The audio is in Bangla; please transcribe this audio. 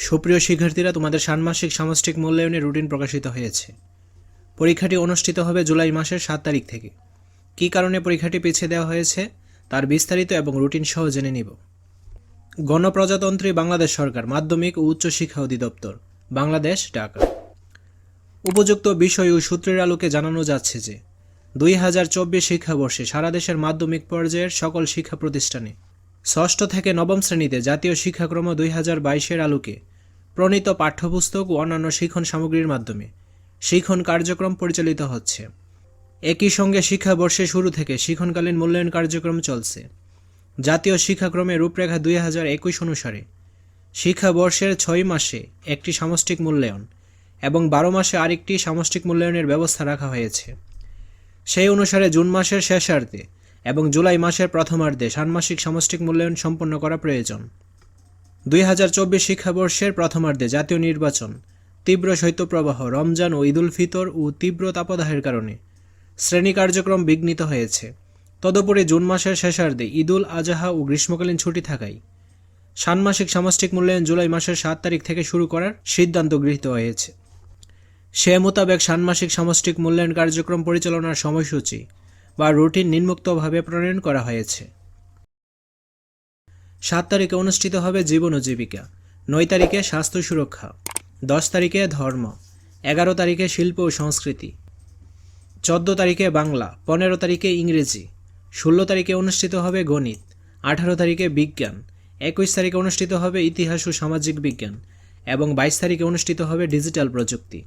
সুপ্রিয় শিক্ষার্থীরা, তোমাদের ষান্মাসিক সামষ্টিক মূল্যায়নের রুটিন প্রকাশিত হয়েছে। পরীক্ষাটি অনুষ্ঠিত হবে জুলাই মাসের সাত তারিখ থেকে। কী কারণে পরীক্ষাটি পিছিয়ে দেওয়া হয়েছে, তার বিস্তারিত এবং রুটিন সহ জেনে নিব। গণপ্রজাতন্ত্রী বাংলাদেশ সরকার, মাধ্যমিক ও উচ্চ শিক্ষা অধিদপ্তর, বাংলাদেশ, ঢাকা। উপযুক্ত বিষয় ও সূত্রের আলোকে জানানো যাচ্ছে যে, দুই হাজার চব্বিশ শিক্ষাবর্ষে সারা দেশের মাধ্যমিক পর্যায়ের সকল শিক্ষা প্রতিষ্ঠানে ষষ্ঠ থেকে নবম শ্রেণীতে জাতীয় শিক্ষাক্রম দুই হাজার বাইশের আলোকে প্রণীত পাঠ্যপুস্তক ও অন্যান্য শিক্ষণ সামগ্রীর মাধ্যমে। শিক্ষণ কার্যক্রম পরিচালিত হচ্ছে। একই সঙ্গে শিক্ষাবর্ষের শুরু থেকে শিক্ষণকালীন মূল্যায়ন কার্যক্রম চলছে। জাতীয় শিক্ষাক্রমের রূপরেখা দুই হাজার একুশ অনুসারে শিক্ষাবর্ষের ছয় মাসে একটি সামষ্টিক মূল্যায়ন এবং বারো মাসে আরেকটি সামষ্টিক মূল্যায়নের ব্যবস্থা রাখা হয়েছে। সেই অনুসারে জুন মাসের শেষার্ধে এবং জুলাই মাসের প্রথমার্ধে ষান্মাসিক সামষ্টিক মূল্যায়ন সম্পন্ন করা প্রয়োজন। দুই হাজার চব্বিশ শিক্ষাবর্ষের প্রথমার্ধে জাতীয় নির্বাচন। তীব্র শৈত্যপ্রবাহ রমজান ও ঈদুল ফিতর ও তীব্র তাপদাহের কারণে শ্রেণি কার্যক্রম বিঘ্নিত হয়েছে। তদুপরি জুন মাসের শেষার্ধে ঈদুল আজহা ও গ্রীষ্মকালীন ছুটি থাকায় ষান্মাসিক সামষ্টিক মূল্যায়ন জুলাই মাসের সাত তারিখ থেকে শুরু করার সিদ্ধান্ত গৃহীত হয়েছে। সে মোতাবেক ষান্মাসিক সামষ্টিক মূল্যায়ন কার্যক্রম পরিচালনার সময়সূচি বা রুটিন নিম্নোক্তভাবে প্রণয়ন করা হয়েছে। সাত তারিখে অনুষ্ঠিত হবে জীবন ও জীবিকা। নয় তারিখে স্বাস্থ্য সুরক্ষা। দশ তারিখে ধর্ম। এগারো তারিখে শিল্প ও সংস্কৃতি। চোদ্দ তারিখে বাংলা। পনেরো তারিখে ইংরেজি। ষোলো তারিখে অনুষ্ঠিত হবে গণিত। আঠারো তারিখে বিজ্ঞান। একুশ তারিখে অনুষ্ঠিত হবে ইতিহাস ও সামাজিক বিজ্ঞান। এবং বাইশ তারিখে অনুষ্ঠিত হবে ডিজিটাল প্রযুক্তি।